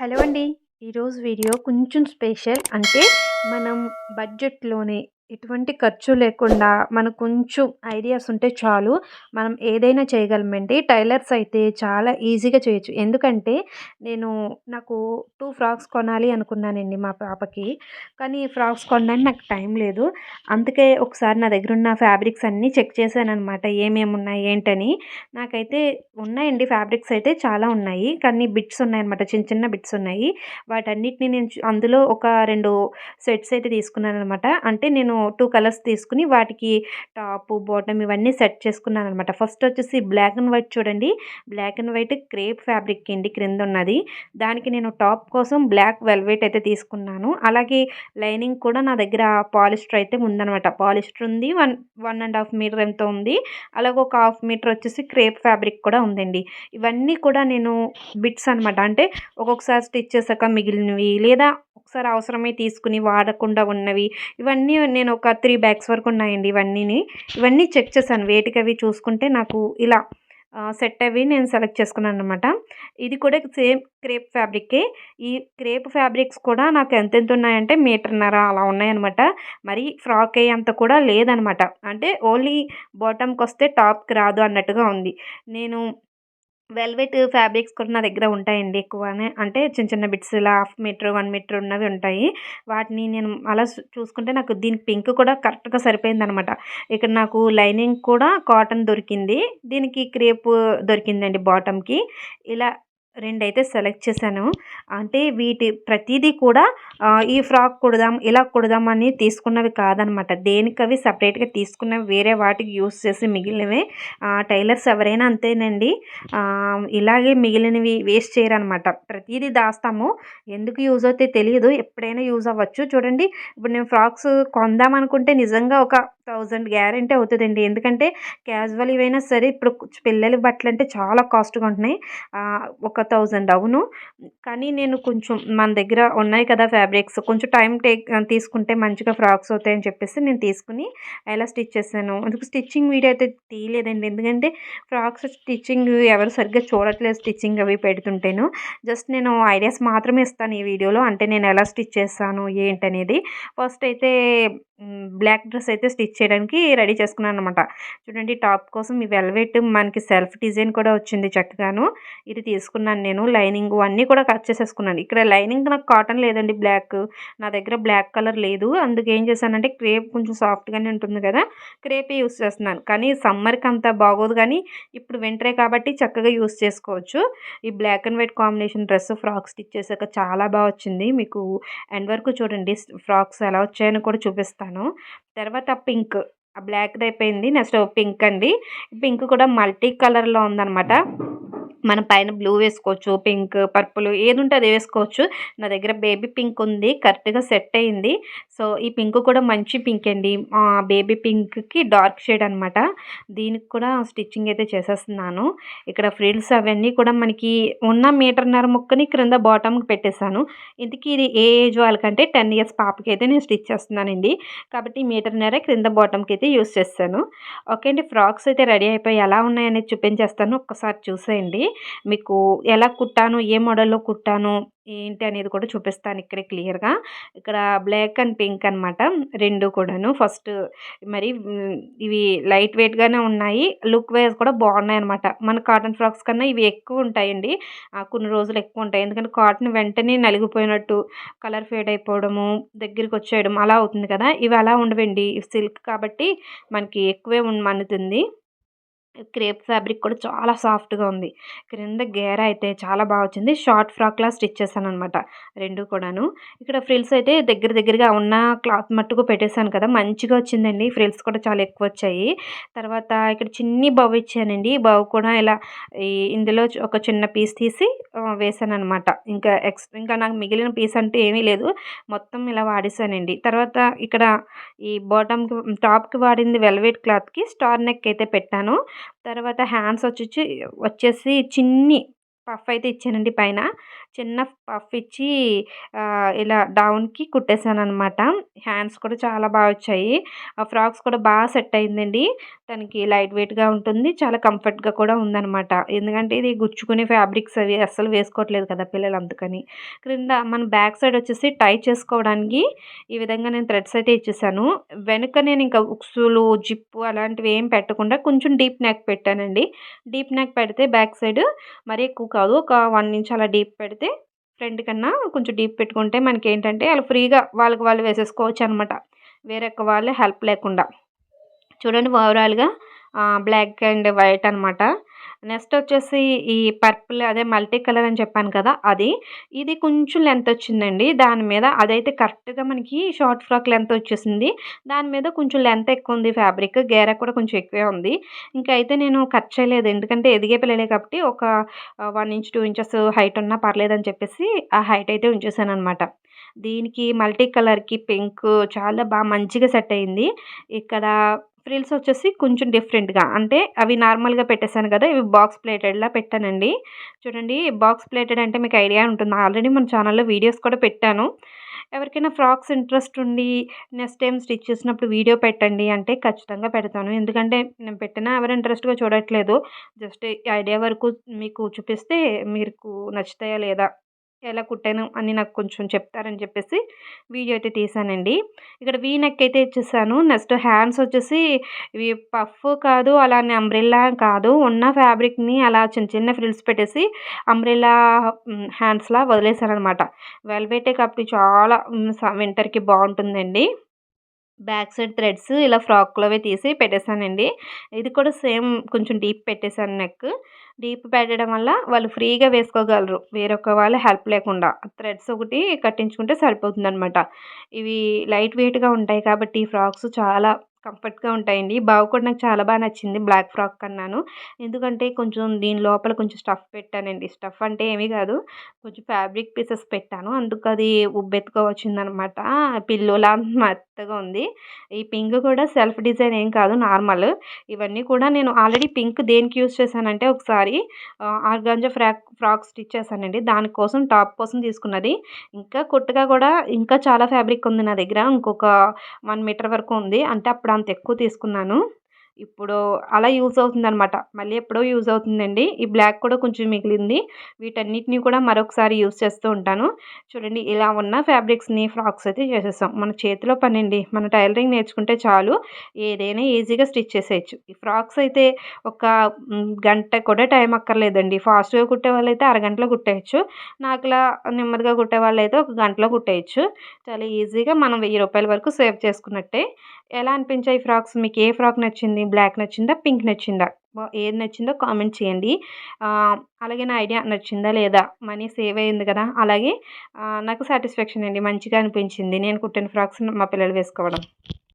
Hello అండి. ఈరోజు video కొంచెం స్పెషల్ అంటే మనం బడ్జెట్లోనే ఎటువంటి ఖర్చు లేకుండా మనకు కొంచెం ఐడియాస్ ఉంటే చాలు. మనం ఏదైనా చేయగలమండి. టైలర్స్ అయితే చాలా ఈజీగా చేయొచ్చు. ఎందుకంటే నేను నాకు టూ ఫ్రాక్స్ కొనాలి అనుకున్నానండి మా పాపకి. కానీ ఫ్రాక్స్ కొనడానికి నాకు టైం లేదు. అందుకే ఒకసారి నా దగ్గర ఉన్న ఫ్యాబ్రిక్స్ అన్నీ చెక్ చేశాను అనమాట ఏమేమి ఉన్నాయి ఏంటని. నాకైతే ఉన్నాయండి ఫ్యాబ్రిక్స్ అయితే చాలా ఉన్నాయి. కానీ బిట్స్ ఉన్నాయన్నమాట. చిన్న చిన్న బిట్స్ ఉన్నాయి. వాటన్నిటిని నేను అందులో ఒక రెండు సెట్స్ అయితే తీసుకున్నాను అనమాట అంటే నేను టూ కలర్స్ తీసుకుని వాటికి టాప్ బాటమ్ ఇవన్నీ సెట్ చేసుకున్నాను అనమాట ఫస్ట్ వచ్చేసి బ్లాక్ అండ్ వైట్ చూడండి. Black and white crepe fabric అండి క్రింద ఉన్నది దానికి నేను టాప్ కోసం బ్లాక్ వెల్వెట్ అయితే తీసుకున్నాను. అలాగే లైనింగ్ కూడా నా దగ్గర పాలిస్టర్ అయితే ఉందనమాట పాలిస్టర్ ఉంది one one and half meter ఎంతో ఉంది. అలాగే ఒక హాఫ్ మీటర్ వచ్చేసి క్రేప్ ఫ్యాబ్రిక్ కూడా ఉందండి. ఇవన్నీ కూడా నేను బిట్స్ అనమాట అంటే ఒక్కొక్కసారి స్టిచ్ చేసాక మిగిలినవి లేదా ఒకసారి అవసరమై తీసుకుని వాడకుండా ఉన్నవి ఇవన్నీ నేను ఒక త్రీ బ్యాగ్స్ వరకు ఉన్నాయండి ఇవన్నీని. ఇవన్నీ చెక్ చేశాను. వేటికి అవి చూసుకుంటే నాకు ఇలా సెట్ అవి నేను సెలెక్ట్ చేసుకున్నాను అనమాట ఇది కూడా సేమ్ క్రేప్ ఫ్యాబ్రికే ఈ క్రేప్ ఫ్యాబ్రిక్స్ కూడా నాకు ఎంతెంత ఉన్నాయంటే మీటర్న్నర అలా ఉన్నాయన్నమాట. మరి ఫ్రాక్ అయ్యేంత కూడా లేదనమాట అంటే ఓన్లీ బాటమ్కి వస్తే టాప్కి రాదు అన్నట్టుగా ఉంది. నేను వెల్వెట్ ఫ్యాబ్రిక్స్ కూడా నా దగ్గర ఉంటాయండి ఎక్కువనే. అంటే చిన్న చిన్న బిట్స్ ఇలా హాఫ్ మీటర్ వన్ మీటర్ ఉన్నవి ఉంటాయి. వాటిని నేను అలా చూసుకుంటే నాకు దీనికి పింక్ కూడా కరెక్ట్గా సరిపోయింది అనమాట ఇక్కడ నాకు లైనింగ్ కూడా కాటన్ దొరికింది. దీనికి క్రేప్ దొరికిందండి బాటమ్కి. ఇలా రెండైతే సెలెక్ట్ చేశాను. అంటే వీటి ప్రతిదీ కూడా ఈ ఫ్రాక్ కుడదాం ఇలా కుడదాం అని తీసుకున్నవి కాదనమాట. దేనికి అవి సపరేట్గా తీసుకున్నవి వేరే వాటికి యూస్ చేసి మిగిలినవే. టైలర్స్ ఎవరైనా అంతేనండి. ఇలాగే మిగిలినవి వేస్ట్ చేయరనమాట. ప్రతిదీ దాస్తాము. ఎందుకు యూజ్ అవుతే తెలియదు ఎప్పుడైనా యూజ్ అవ్వచ్చు. చూడండి ఇప్పుడు నేను ఫ్రాక్స్ కొందాం అనుకుంటే నిజంగా ఒక థౌజండ్ గ్యారంటీ అవుతుందండి. ఎందుకంటే క్యాజువల్ ఇవైనా సరే ఇప్పుడు పిల్లల బట్టలు అంటే చాలా కాస్ట్గా ఉంటున్నాయి. ఒక థౌజండ్ అవును. కానీ నేను కొంచెం మన దగ్గర ఉన్నాయి కదా ఫ్యాబ్రిక్స్. కొంచెం టైం టేక్ తీసుకుంటే మంచిగా ఫ్రాక్స్ అవుతాయని చెప్పేసి నేను తీసుకుని ఎలా స్టిచ్ చేశాను. అందుకు స్టిచ్చింగ్ వీడియో అయితే తీయలేదండి. ఎందుకంటే ఫ్రాక్స్ స్టిచ్చింగ్ ఎవరు సరిగ్గా చూడట్లేదు స్టిచ్చింగ్ అవి పెడుతుంటేను. జస్ట్ నేను ఐడియాస్ మాత్రమే ఇస్తాను ఈ వీడియోలో. అంటే నేను ఎలా స్టిచ్ చేస్తాను ఏంటనేది. ఫస్ట్ అయితే బ్లాక్ డ్రెస్ అయితే స్టిచ్ చేయడానికి రెడీ చేసుకున్నాను అనమాట చూడండి టాప్ కోసం ఈ వెల్వెట్ మనకి సెల్ఫ్ డిజైన్ కూడా వచ్చింది చక్కగాను. ఇది తీసుకున్నాను నేను లైనింగ్ అన్నీ కూడా కట్ చేసేసుకున్నాను. ఇక్కడ లైనింగ్ నాకు కాటన్ లేదండి బ్లాక్. నా దగ్గర బ్లాక్ కలర్ లేదు. అందుకు ఏం చేశానంటే క్రేప్ కొంచెం సాఫ్ట్గానే ఉంటుంది కదా క్రేపే యూస్ చేస్తున్నాను. కానీ సమ్మర్కి అంత బాగోదు కానీ ఇప్పుడు వింటరే కాబట్టి చక్కగా యూస్ చేసుకోవచ్చు. ఈ black and white combination dress frock stitch చేశాక చాలా బాగా వచ్చింది. మీకు ఎండ్ వరకు చూడండి ఫ్రాక్స్ ఎలా వచ్చాయని కూడా చూపిస్తాను. తర్వాత పింక్ ఆ బ్లాక్ది అయిపోయింది నెక్స్ట్ పింక్ అండి. పింక్ కూడా మల్టీ కలర్లో ఉందనమాట మనం పైన బ్లూ వేసుకోవచ్చు పింక్ పర్పుల్ ఏది ఉంటే అది వేసుకోవచ్చు. నా దగ్గర బేబీ పింక్ ఉంది. కరెక్ట్గా సెట్ అయింది. సో ఈ పింక్ కూడా మంచి పింక్ అండి. బేబీ పింక్కి డార్క్ షేడ్ అనమాట దీనికి కూడా స్టిచ్చింగ్ అయితే చేసేస్తున్నాను. ఇక్కడ ఫ్రిల్స్ అవన్నీ కూడా మనకి ఉన్న మీటర్న్నర ముక్కని క్రింద బాటమ్కి పెట్టేశాను. ఇందుకు ఇది ఏ ఏజ్ వాళ్ళకంటే టెన్ ఇయర్స్ పాపకి అయితే నేను స్టిచ్ చేస్తున్నానండి. కాబట్టి మీటర్న్నర క్రింద బాటమ్కి అయితే యూస్ చేస్తాను. ఓకే అండి ఫ్రాక్స్ అయితే రెడీ అయిపోయి ఎలా ఉన్నాయనేది చూపించేస్తాను. ఒక్కసారి చూసేయండి. మీకు ఎలా కుట్టాను ఏ మోడల్లో కుట్టాను ఏంటి అనేది కూడా చూపిస్తాను ఇక్కడ క్లియర్గా. ఇక్కడ బ్లాక్ అండ్ పింక్ అనమాట రెండు కూడాను. ఫస్ట్ మరి ఇవి లైట్ వెయిట్గానే ఉన్నాయి. లుక్ వైజ్ కూడా బాగున్నాయి అనమాట మన కాటన్ ఫ్రాక్స్ కన్నా ఇవి ఎక్కువ ఉంటాయండి. కొన్ని రోజులు ఎక్కువ ఉంటాయి. ఎందుకంటే కాటన్ వెంటనే నలిగిపోయినట్టు కలర్ ఫేడ్ అయిపోవడము దగ్గరికి వచ్చేయడం అలా అవుతుంది కదా. ఇవి అలా ఉండవండి. సిల్క్ కాబట్టి మనకి ఎక్కువే మన్నుతుంది. క్రేప్ ఫ్యాబ్రిక్ కూడా చాలా సాఫ్ట్గా ఉంది. క్రింద గేర అయితే చాలా బాగా వచ్చింది. షార్ట్ ఫ్రాక్లా స్టిచ్ చేశాను అనమాట రెండు కూడాను. ఇక్కడ ఫ్రిల్స్ అయితే దగ్గర దగ్గరగా ఉన్న క్లాత్ మట్టుకు పెట్టేశాను కదా మంచిగా వచ్చిందండి. ఫ్రిల్స్ కూడా చాలా ఎక్కువ వచ్చాయి. తర్వాత ఇక్కడ చిన్ని బవ్ ఇచ్చానండి. బవ్ కూడా ఇలా ఇందులో ఒక చిన్న పీస్ తీసి వేసాను అనమాట ఇంకా ఎక్స్ ఇంకా నాకు మిగిలిన పీస్ అంటే ఏమీ లేదు. మొత్తం ఇలా వాడేసానండి తర్వాత ఇక్కడ ఈ బాటమ్కి టాప్కి వాడింది వెల్వెట్ క్లాత్కి స్టార్ నెక్ అయితే పెట్టాను. తర్వాత హ్యాండ్స్ వచ్చి వచ్చేసి చిన్ని పఫ్ అయితే ఇచ్చానండి పైన. చిన్న పఫ్ ఇచ్చి ఇలా డౌన్కి కుట్టేశాను అనమాట హ్యాండ్స్ కూడా చాలా బాగా వచ్చాయి. ఆ ఫ్రాక్స్ కూడా బాగా సెట్ అయిందండి. తనకి లైట్ వెయిట్గా ఉంటుంది చాలా కంఫర్ట్గా కూడా ఉందనమాట ఎందుకంటే ఇది గుచ్చుకునే ఫ్యాబ్రిక్స్ అవి అస్సలు వేసుకోవట్లేదు కదా పిల్లలు అందుకని. క్రింద మన బ్యాక్ సైడ్ వచ్చేసి టై చేసుకోవడానికి ఈ విధంగా నేను థ్రెడ్స్ అయితే ఇచ్చేసాను. వెనుక నేను ఇంకా ఉక్సులు జిప్పు అలాంటివి ఏం పెట్టకుండా కొంచెం డీప్ నెక్ పెట్టానండి. డీప్ నెక్ పెడితే బ్యాక్ సైడ్ మరీ ఎక్కువ కాదు. ఒక వన్ ఇంచ్ అలా డీప్ పెడితే ఫ్రంట్ కన్నా కొంచెం డీప్ పెట్టుకుంటే మనకి ఏంటంటే వాళ్ళు ఫ్రీగా వాళ్ళకి వాళ్ళు వేసేసుకోవచ్చు అనమాట వేరే వాళ్ళే హెల్ప్ లేకుండా. చూడండి ఓవరాల్గా బ్లాక్ అండ్ వైట్ అనమాట నెక్స్ట్ వచ్చేసి ఈ పర్పుల్ అదే మల్టీ కలర్ అని చెప్పాను కదా అది. ఇది కొంచెం లెంత్ వచ్చిందండి. దాని మీద అదైతే కరెక్ట్గా మనకి షార్ట్ ఫ్రాక్ లెంత్ వచ్చేసింది. దాని మీద కొంచెం లెంత్ ఎక్కువ ఉంది ఫ్యాబ్రిక్ గేర కూడా కొంచెం ఎక్కువే ఉంది. ఇంకా అయితే నేను కట్ చేయలేదు. ఎందుకంటే ఎదిగే పిల్లలే కాబట్టి ఒక one inch two inches height ఉన్నా పర్లేదని చెప్పేసి ఆ హైట్ అయితే ఉంచేసాను అనమాట దీనికి మల్టీ కలర్కి పింక్ చాలా బాగా మంచిగా సెట్ అయింది. ఇక్కడ ఫ్రిల్స్ వచ్చేసి కొంచెం డిఫరెంట్గా. అంటే అవి నార్మల్గా పెట్టేశాను కదా ఇవి బాక్స్ ప్లేటెడ్లా పెట్టానండి. చూడండి బాక్స్ ప్లేటెడ్ అంటే మీకు ఐడియా ఉంటుంది. ఆల్రెడీ మన ఛానల్లో వీడియోస్ కూడా పెట్టాను. ఎవరికైనా ఫ్రాక్స్ ఇంట్రెస్ట్ ఉండి నెక్స్ట్ టైం స్టిచ్ చేసినప్పుడు వీడియో పెట్టండి అంటే ఖచ్చితంగా పెడతాను. ఎందుకంటే నేను పెట్టినా ఎవరు ఇంట్రెస్ట్గా చూడట్లేదు. జస్ట్ ఐడియా వరకు మీకు చూపిస్తే మీకు నచ్చుతాయా లేదా ఎలా కుట్టాను అని నాకు కొంచెం చెప్తారని చెప్పేసి వీడియో అయితే తీసానండి. ఇక్కడ వీ నెక్ అయితే ఇచ్చేసాను. నెక్స్ట్ హ్యాండ్స్ వచ్చేసి ఇవి పఫ్ కాదు అలానే అంబ్రెల్లా కాదు. ఉన్న ఫ్యాబ్రిక్ని అలా చిన్న చిన్న ఫ్రిల్స్ పెట్టేసి అంబ్రెల్లా హ్యాండ్స్లా వదిలేసాను అనమాట వెల్వెటే కాబట్టి చాలా వింటర్కి బాగుంటుందండి. బ్యాక్ సైడ్ థ్రెడ్స్ ఇలా ఫ్రాక్లోవే తీసి పెట్టేశానండి. ఇది కూడా సేమ్ కొంచెం డీప్ పెట్టేశాను నెక్. డీప్ పెట్టడం వల్ల వాళ్ళు ఫ్రీగా వేసుకోగలరు. వేరొక వాళ్ళ హెల్ప్ లేకుండా. థ్రెడ్స్ ఒకటి కట్టించుకుంటే సరిపోతుందనమాట ఇవి లైట్ వెయిట్గా ఉంటాయి కాబట్టి ఈ ఫ్రాక్స్ చాలా కంఫర్ట్గా ఉంటాయండి. బాగు కూడా నాకు చాలా బాగా నచ్చింది. బ్లాక్ ఫ్రాక్ కన్నాను. ఎందుకంటే కొంచెం దీని లోపల కొంచెం స్టఫ్ పెట్టానండి. స్టఫ్ అంటే ఏమీ కాదు. కొంచెం ఫ్యాబ్రిక్ పీసెస్ పెట్టాను. అందుకు అది ఉబ్బెత్తుగా వచ్చిందనమాట పిల్లోలా మెత్తగా ఉంది. ఈ పింక్ కూడా సెల్ఫ్ డిజైన్ ఏం కాదు. నార్మల్. ఇవన్నీ కూడా నేను ఆల్రెడీ పింక్ దేనికి యూస్ చేశానంటే ఒకసారి ఆర్గాంజా ఫ్రాక్ ఫ్రాక్ స్టిచ్ చేశానండి. దానికోసం టాప్ కోసం తీసుకున్నది. ఇంకా కొట్టుగా కూడా ఇంకా చాలా ఫ్యాబ్రిక్ ఉంది నా దగ్గర. ఇంకొక వన్ మీటర్ వరకు ఉంది. అంటే అప్పుడు అప్పుడు అంత ఎక్కువ తీసుకున్నాను. ఇప్పుడు అలా యూజ్ అవుతుంది అనమాట మళ్ళీ ఎప్పుడో యూజ్ అవుతుందండి. ఈ బ్లాక్ కూడా కొంచెం మిగిలింది. వీటన్నిటిని కూడా మరొకసారి యూజ్ చేస్తూ ఉంటాను. చూడండి ఇలా ఉన్న ఫ్యాబ్రిక్స్ని ఫ్రాక్స్ అయితే చేసేస్తాం మన చేతిలో పనండి. మన టైలరింగ్ నేర్చుకుంటే చాలు. ఏదైనా ఈజీగా స్టిచ్ చేసేయచ్చు. ఈ ఫ్రాక్స్ అయితే ఒక గంట కూడా టైం అక్కర్లేదండి. ఫాస్ట్గా కుట్టే వాళ్ళు అయితే అరగంటలో కుట్టేయచ్చు. నాకులా నెమ్మదిగా కుట్టే వాళ్ళు అయితే ఒక గంటలో కుట్టేయచ్చు. చాలా ఈజీగా మనం వెయ్యి రూపాయల వరకు సేవ్ చేసుకున్నట్టే. ఎలా అనిపించాయి ఫ్రాక్స్? మీకు ఏ ఫ్రాక్ నచ్చింది? బ్లాక్ నచ్చిందా? పింక్ నచ్చిందా? ఏది నచ్చిందో కామెంట్ చేయండి. అలాగే నా ఐడియా నచ్చిందా లేదా? మనీ సేవ్ అయింది కదా? అలాగే నాకు సాటిస్ఫాక్షన్ అండి. మంచిగా అనిపించింది. నేను కుట్టిన ఫ్రాక్స్ మా పిల్లలు వేసుకోవడం.